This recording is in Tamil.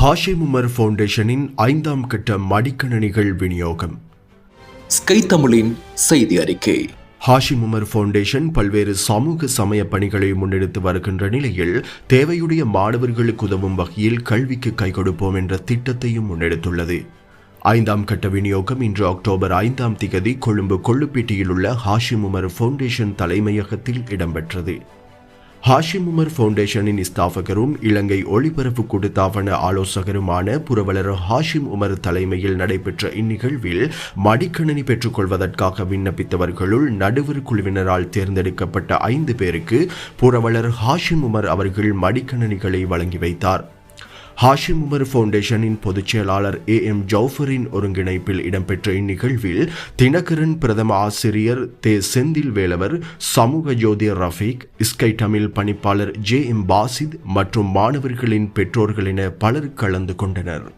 ஹாஷிம் உமர் ஃபவுண்டேஷனின் ஐந்தாம் கட்ட மடிக்கணினிகள் விநியோகம். ஸ்கை தமிழின் செய்தி அறிக்கை. ஹாஷிம் உமர் ஃபவுண்டேஷன் பல்வேறு சமூக சமய பணிகளை முன்னெடுத்து வருகின்ற நிலையில் தேவையுடைய மாணவர்களுக்கு உதவும் வகையில் கல்விக்கு கை கொடுப்போம் என்ற திட்டத்தையும் முன்னெடுத்துள்ளது. ஐந்தாம் கட்ட விநியோகம் இன்று அக்டோபர் ஐந்தாம் திகதி கொழும்பு கொள்ளுப்பேட்டையில் உள்ள ஹாஷிம் உமர் ஃபவுண்டேஷன் தலைமையகத்தில் இடம்பெற்றது. ஹாஷிம் உமர் ஃபவுண்டேஷனின் ஸ்தாபகரும் இலங்கை ஒளிபரப்பு கூட்டுத்தாபன ஆலோசகருமான புரவலர் ஹாஷிம் உமர் தலைமையில் நடைபெற்ற இந்நிகழ்வில் மடிக்கணினி பெற்றுக்கொள்வதற்காக விண்ணப்பித்தவர்களுள் நடுவர் குழுவினரால் தேர்ந்தெடுக்கப்பட்ட ஐந்து பேருக்கு புரவலர் ஹாஷிம் உமர் அவர்கள் மடிக்கணினிகளை வழங்கி வைத்தார். ஹாஷிம் உமர் ஃபவுண்டேஷனின் பொதுச் செயலாளர் ஏ எம் ஜவுஃபரின் ஒருங்கிணைப்பில் இடம்பெற்ற இந்நிகழ்வில் தினகரன் பிரதம ஆசிரியர் தே. செந்தில் வேலவர் சமூக ஜோதி ரஃபீக் இஸ்கை தமிழ் பணிப்பாளர் ஜே. எம். பாசித் மற்றும் மாணவர்களின் பெற்றோர்கள் என பலர் கலந்து கொண்டனர்.